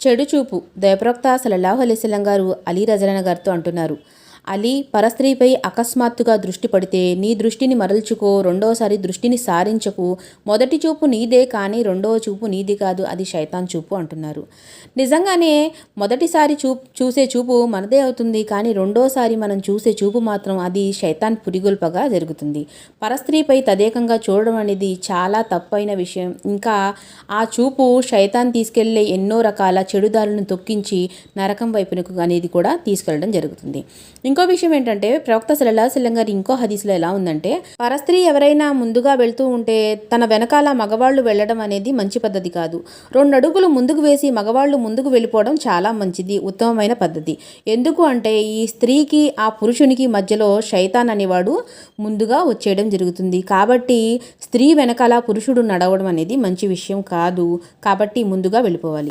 చెడు చూపు దయప్రోక్త సలల్లాహు అలైస్లం గారు అలీ రజలన గారితో అంటున్నారు. అలీ పరస్త్రీపై అకస్మాత్తుగా దృష్టి పడితే నీ దృష్టిని మరల్చుకో రెండోసారి దృష్టిని సారించకు. మొదటి చూపు నీదే కానీ రెండవ చూపు నీది కాదు అది శైతాన్ చూపు అంటున్నారు. నిజంగానే మొదటిసారి చూ చూసే చూపు మనదే అవుతుంది కానీ రెండోసారి మనం చూసే చూపు మాత్రం అది శైతాన్ పురిగొల్పగా జరుగుతుంది. పరస్త్రీపై తదేకంగా చూడడం అనేది చాలా తప్పైన విషయం. ఇంకా ఆ చూపు శైతాన్ తీసుకెళ్ళే ఎన్నో రకాల చెడుదారులను తొక్కించి నరకం వైపునకు అనేది కూడా తీసుకెళ్ళడం జరుగుతుంది. ఇంకో విషయం ఏంటంటే ప్రవక్త సలల్లా గారి ఇంకో హదీస్లో ఎలా ఉందంటే పరస్త్రీ ఎవరైనా ముందుగా వెళ్తూ ఉంటే తన వెనకాల మగవాళ్ళు వెళ్ళడం అనేది మంచి పద్ధతి కాదు. రెండు అడుగులు ముందుకు వేసి మగవాళ్ళు ముందుకు వెళ్ళిపోవడం చాలా మంచిది ఉత్తమమైన పద్ధతి. ఎందుకు అంటే ఈ స్త్రీకి ఆ పురుషునికి మధ్యలో శైతాన్ అనేవాడు ముందుగా వచ్చేయడం జరుగుతుంది. కాబట్టి స్త్రీ వెనకాల పురుషుడు నడవడం అనేది మంచి విషయం కాదు. కాబట్టి ముందుగా వెళ్ళిపోవాలి.